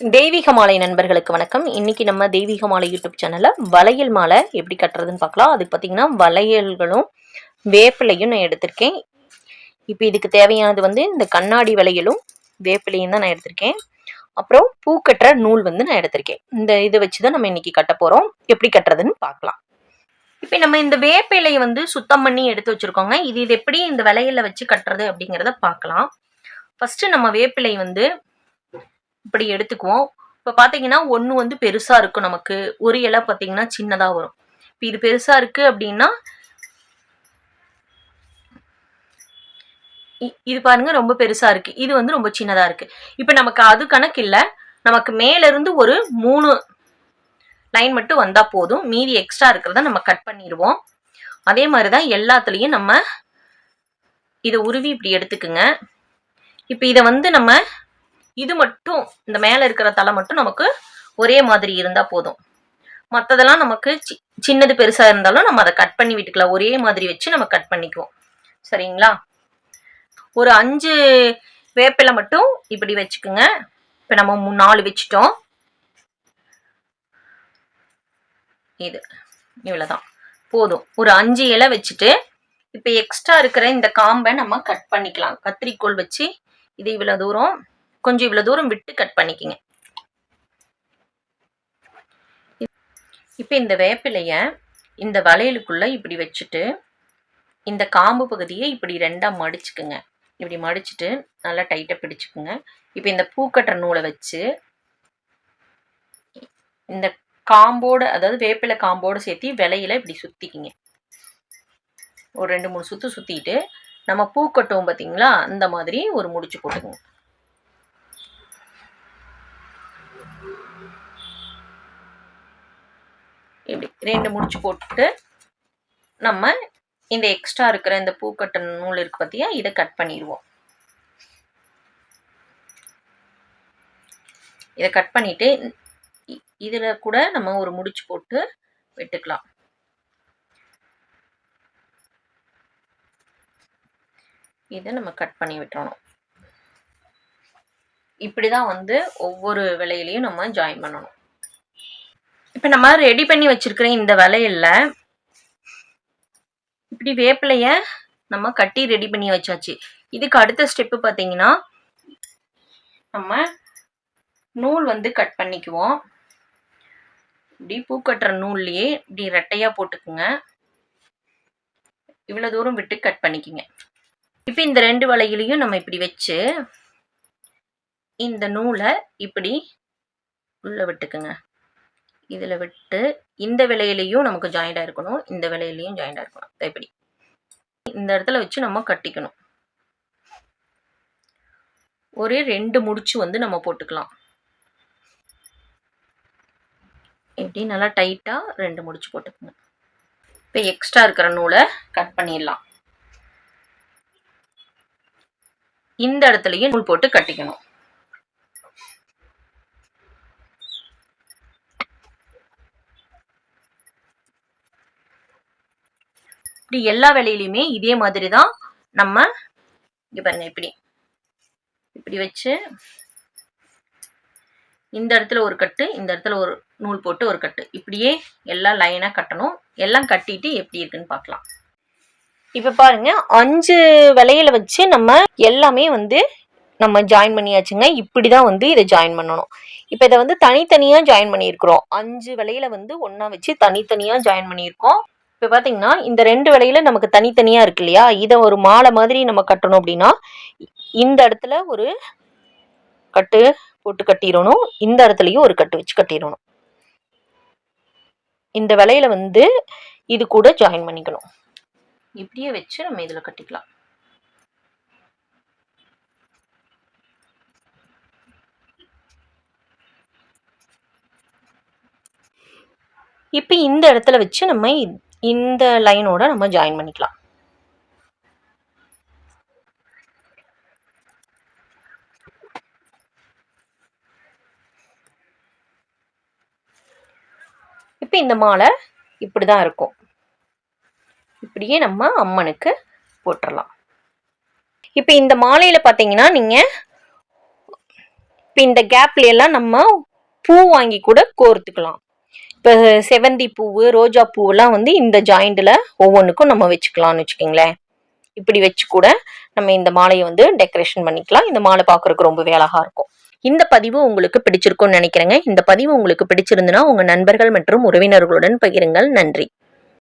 தெய்வீக மாலை நண்பர்களுக்கு வணக்கம். இன்னைக்கு நம்ம தெய்வீக மாலை யூடியூப் சேனலில் வளையல் மாலை எப்படி கட்டுறதுன்னு பார்க்கலாம். அதுக்கு பார்த்தீங்கன்னா வளையல்களும் வேப்பிலையும் நான் எடுத்திருக்கேன். இப்போ இதுக்கு தேவையானது வந்து இந்த கண்ணாடி வளையலும் வேப்பிலையும் தான் நான் எடுத்திருக்கேன். அப்புறம் பூ கட்டுற நூல் வந்து நான் எடுத்திருக்கேன். இந்த இதை வச்சு தான் நம்ம இன்றைக்கி கட்ட போகிறோம் எப்படி கட்டுறதுன்னு பார்க்கலாம். இப்போ நம்ம இந்த வேப்பிலையை வந்து சுத்தம் பண்ணி எடுத்து வச்சுருக்கோங்க. இது இது எப்படி இந்த வளையலில் வச்சு கட்டுறது அப்படிங்கிறத பார்க்கலாம். ஃபஸ்ட்டு நம்ம வேப்பிலை வந்து இப்படி எடுத்துக்குவோம். இப்போ பார்த்தீங்கன்னா ஒன்று வந்து பெருசாக இருக்கும் நமக்கு. ஒரு இலை பார்த்தீங்கன்னா சின்னதாக வரும். இப்போ இது பெருசாக இருக்குது அப்படின்னா இது பாருங்க ரொம்ப பெருசாக இருக்குது இது வந்து ரொம்ப சின்னதாக இருக்குது இப்போ நமக்கு அது கணக்கு இல்லை. நமக்கு மேலேருந்து ஒரு மூணு லைன் மட்டும் வந்தால் போதும். மீதி எக்ஸ்ட்ரா இருக்கிறத நம்ம கட் பண்ணிடுவோம். அதே மாதிரி தான் எல்லாத்துலேயும் நம்ம இதை உருவி இப்படி எடுத்துக்குங்க. இப்போ இதை வந்து நம்ம இது மட்டும் இந்த மேலே இருக்கிற தலை மட்டும் நமக்கு ஒரே மாதிரி இருந்தால் போதும். மற்றதெல்லாம் நமக்கு சி சின்னது பெருசாக இருந்தாலும் நம்ம அதை கட் பண்ணி விட்டுக்கலாம். ஒரே மாதிரி வச்சு நம்ம கட் பண்ணிக்குவோம். சரிங்களா? ஒரு அஞ்சு வேப்பிலை மட்டும் இப்படி வச்சுக்குங்க. இப்போ நம்ம மூ- நாலு வச்சுட்டோம். இது. இவ்வளோதான் போதும். ஒரு அஞ்சு இலை வச்சுட்டு இப்போ எக்ஸ்ட்ரா இருக்கிற இந்த காம்பை நம்ம கட் பண்ணிக்கலாம். கத்திரிக்கோள் வச்சு இது இவ்வளோ தூரம். கொஞ்சம் இவ்வளோ தூரம் விட்டு கட் பண்ணிக்கிங்க. இப்போ இந்த வேப்பிலையை இந்த வளையலுக்குள்ளே இப்படி வச்சுட்டு இந்த காம்பு பகுதியை இப்படி ரெண்டாக மடிச்சுக்குங்க. இப்படி மடிச்சுட்டு நல்லா டைட்டாக பிடிச்சிக்குங்க. இப்போ இந்த பூக்கட்டுற நூலை வச்சு இந்த காம்போட அதாவது வேப்பிலை காம்போடு சேர்த்து விலையில இப்படி சுற்றிக்கிங்க ஒரு ரெண்டு மூணு சுற்று சுற்றிட்டு நம்ம பூ கட்டுவோம் பார்த்தீங்களா அந்த மாதிரி ஒரு முடிச்சு போட்டுக்குங்க. இப்படி ரெண்டு முடிச்சு போட்டு நம்ம இந்த எக்ஸ்ட்ரா இருக்கிற இந்த பூக்கட்ட நூல் இருக்கு பார்த்தியா இதை கட் பண்ணிடுவோம். இதை கட் பண்ணிட்டு இ- கூட நம்ம ஒரு முடிச்சு போட்டு வெட்டுக்கலாம். இதை நம்ம கட் பண்ணி விட்டுறணும். இப்படி தான் வந்து ஒவ்வொரு விலையிலையும் நம்ம ஜாயின் பண்ணணும். இப்போ நம்ம ரெடி பண்ணி வச்சிருக்கிற இந்த வளையல்ல இப்படி வேப்பிலைய நம்ம கட்டி ரெடி பண்ணி வச்சாச்சு. இதுக்கு அடுத்த ஸ்டெப்பு பார்த்தீங்கன்னா நம்ம நூல் வந்து கட் பண்ணிக்குவோம். இப்படி பூ கட்டுற நூல்லையே இப்படி ரெட்டையாக போட்டுக்குங்க. இவ்வளோ தூரம் விட்டு கட் பண்ணிக்கிங்க. இப்போ இந்த ரெண்டு வலையிலையும் நம்ம இப்படி வச்சு இந்த நூலை இப்படி உள்ளே விட்டுக்குங்க. இதில் விட்டு இந்த விலையிலையும் நமக்கு ஜாயிண்டாக இருக்கணும். இந்த விலையிலையும் ஜாயிண்டாக இருக்கணும். இதோ இப்படி. இந்த இடத்துல வச்சு நம்ம கட்டிக்கணும். ஒரே ரெண்டு முடிச்சு வந்து நம்ம போட்டுக்கலாம். இப்படி நல்லா டைட்டாக ரெண்டு முடிச்சு போட்டுக்கணும் இப்போ எக்ஸ்ட்ரா இருக்கிற நூலை கட் பண்ணிடலாம். இந்த இடத்துலையும் நூல் போட்டு கட்டிக்கணும். இப்படி எல்லா வேலையிலையுமே இதே மாதிரி தான் நம்ம இங்கே பாருங்க இப்படி. இப்படி வச்சு இந்த இடத்துல ஒரு கட்டு இந்த இடத்துல ஒரு நூல் போட்டு ஒரு கட்டு. இப்படியே எல்லாம் லைனாக கட்டணும். எல்லாம் கட்டிட்டு எப்படி இருக்குன்னு பார்க்கலாம். இப்போ பாருங்க அஞ்சு விலையில வச்சு நம்ம எல்லாமே வந்து நம்ம ஜாயின் பண்ணியாச்சுங்க. இப்படி தான் வந்து இதை ஜாயின் பண்ணணும். இப்போ இதை வந்து தனித்தனியாக ஜாயின் பண்ணியிருக்கிறோம். அஞ்சு விலையில வந்து ஒன்றா வச்சு தனித்தனியாக ஜாயின் பண்ணியிருக்கோம். இப்போ பார்த்தீங்கன்னா இந்த ரெண்டு விலையில நமக்கு தனித்தனியாக இருக்கு இல்லையா? இதை ஒரு மாலை மாதிரி நம்ம கட்டணும் அப்படின்னா இந்த இடத்துல ஒரு கட்டு போட்டு கட்டிடணும். இந்த இடத்துலையும் ஒரு கட்டு வச்சு கட்டிடணும். இந்த விலையில வந்து இது கூட ஜாயின் பண்ணிக்கணும். இப்படியே வச்சு நம்ம இதில் கட்டிக்கலாம். இப்போ இந்த இடத்துல வச்சு நம்ம இந்த லைனோட நம்ம ஜாயின் பண்ணிக்கலாம். இப்போ இந்த மாலை இப்படி தான் இருக்கும். இப்படியே நம்ம அம்மனுக்கு போட்டுடலாம் இப்போ இந்த மாலையில் பார்த்தீங்கன்னா நீங்கள் இப்போ இந்த கேப்ல எல்லாம் நம்ம பூ வாங்கி கூட கோர்த்துக்கலாம். இப்போ செவந்தி பூவு ரோஜா பூவெல்லாம் வந்து இந்த ஜாயிண்டில் ஒவ்வொன்றுக்கும் நம்ம வச்சுக்கலாம்னு வச்சுக்கோங்களேன். இப்படி வச்சு கூட நம்ம இந்த மாலையை வந்து டெக்கரேஷன் பண்ணிக்கலாம். இந்த மாலை பார்க்கறதுக்கு ரொம்பவே அழகா இருக்கும். இந்த பதிவு உங்களுக்கு பிடிச்சிருக்கும்னு நினைக்கிறேங்க. இந்த பதிவு உங்களுக்கு பிடிச்சிருந்துன்னா உங்கள் நண்பர்கள் மற்றும் உறவினர்களுடன் பகிருங்கள். நன்றி.